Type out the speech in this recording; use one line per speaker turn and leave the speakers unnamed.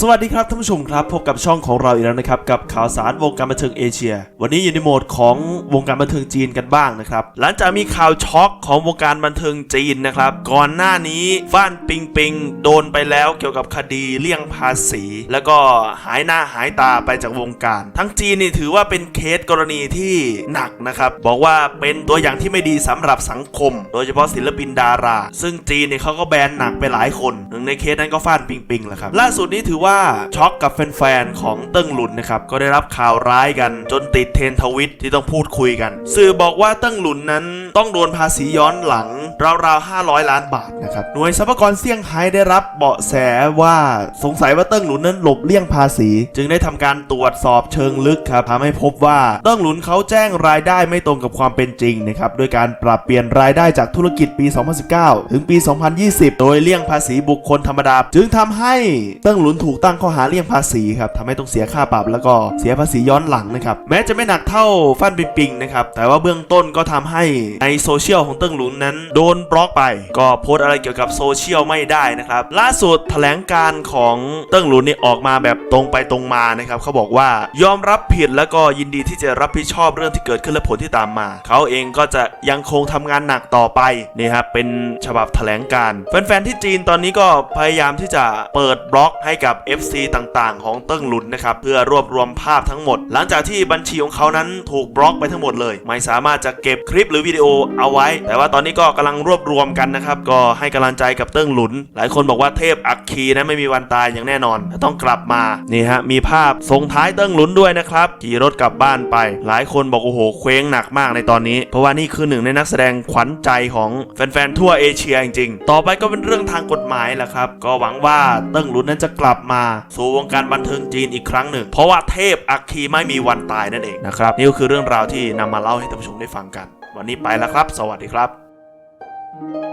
สวัสดีครับท่านผู้ชมครับ พบกับช่องของเราอีกแล้วนะครับ กับข่าวสารวงการบันเทิงเอเชีย วันนี้อยู่ในโหมดของวงการบันเทิงจีนกันบ้างนะครับ หลังจากมีข่าวช็อกของวงการบันเทิงจีนนะครับ ก่อนหน้านี้ฟ้านปิงปิงโดนไปแล้วเกี่ยวกับคดีเลี่ยงภาษี แล้วก็หายหน้าหายตาไปจากวงการ ทั้งจีนนี่ถือว่าเป็นเคสกรณีที่หนักนะครับบอกว่าเป็นตัวอย่างที่ไม่ดีสำหรับสังคม โดยเฉพาะศิลปินดารา ซึ่งจีนเนี่ยเขาก็แบนหนักไปหลายคนหนึ่งในเคสนั้นก็ฟ้านปิงปิงแหละครับล่าสุดนี้ถือว่าช็อกกับแฟนๆของเติ้งหลุนนะครับก็ได้รับข่าวร้ายกันจนติดเทนทวิตที่ต้องพูดคุยกัน สื่อบอกว่าเติ้งหลุนนั้นต้องโดนภาษีย้อนหลังราวๆ500 ล้านบาทนะครับหน่วยทรัพยากรเซี่ยงไฮ้ได้รับเบาะแสว่าสงสัยว่าเติ้งหลุนนั้นหลบเลี่ยงภาษี จึงได้ทำการตรวจสอบเชิงลึกครับทำให้พบว่าเติ้งหลุนเขาแจ้งรายได้ไม่ตรงกับความเป็นจริงนะครับโดยการปรับเปลี่ยนรายได้จากธุรกิจปี 2019 ถึงปี 2020 โดยเลี่ยงภาษีบุคคลธรรมดา จึงทำให้เติ้งหลุนถูกูกตั้งข้อหาเลี่ยงภาษีครับทำให้ต้องเสียค่าปรับแล้วก็เสียภาษีย้อนหลังนะครับแม้จะไม่หนักเท่าฟันปิงปิงนะครับแต่ว่าเบื้องต้นก็ทำให้ในโซเชียลของเติ้งหลุนนั้น โดนบล็อกไป ก็โพสอะไรเกี่ยวกับโซเชียลไม่ได้นะครับล่าสุดแถลงการของเติ้งหลุนนี่ออกมาแบบตรงไปตรงมานะครับเขาบอกว่ายอมรับผิดแล้วก็ยินดีที่จะรับผิดชอบเรื่องที่เกิดขึ้นและผลที่ตามมา เขาเองก็จะยังคงทำงานหนักต่อไปนี่ครับเป็นฉบับแถลงการแฟนๆที่จีนตอนนี้ก็พยายามที่จะเปิดบล็อกให้กับ FC ต่างๆ ของเติ้งหลุนนะครับเพื่อรวบรวมภาพทั้งหมด หลังจากที่บัญชีของเขานั้นถูกบล็อกไปทั้งหมดเลย ไม่สามารถจะเก็บคลิปหรือวิดีโอเอาไว้ แต่ว่าตอนนี้ก็กำลังรวบรวมกันนะครับก็ให้กำลังใจกับเติ้งหลุน หลายคนบอกว่าเทพอักคีนะไม่มีวันตายอย่างแน่นอนต้องกลับมานี่ฮะมีภาพส่งท้ายเติ้งหลุนด้วยนะครับขี่รถกลับบ้านไป หลายคนบอกโอ้โหเคว้งหนักมากในตอนนี้ เพราะว่านี่คือหนึ่งในนักแสดงขวัญใจของแฟนๆทั่วเอเชียจริงๆต่อไปก็เป็นเรื่องทางกฎหมายแหละครับก็หวังว่าเติ้งหลุนนั้นจะกลับมาสู่วงการบันเทิงจีนอีกครั้งหนึ่ง เพราะว่าเทพอักคีไม่มีวันตายนั่นเองนะครับนี่ก็คือเรื่องราวที่นำมาเล่าให้ท่านผู้ชมได้ฟังกัน วันนี้ไปแล้วครับ สวัสดีครับ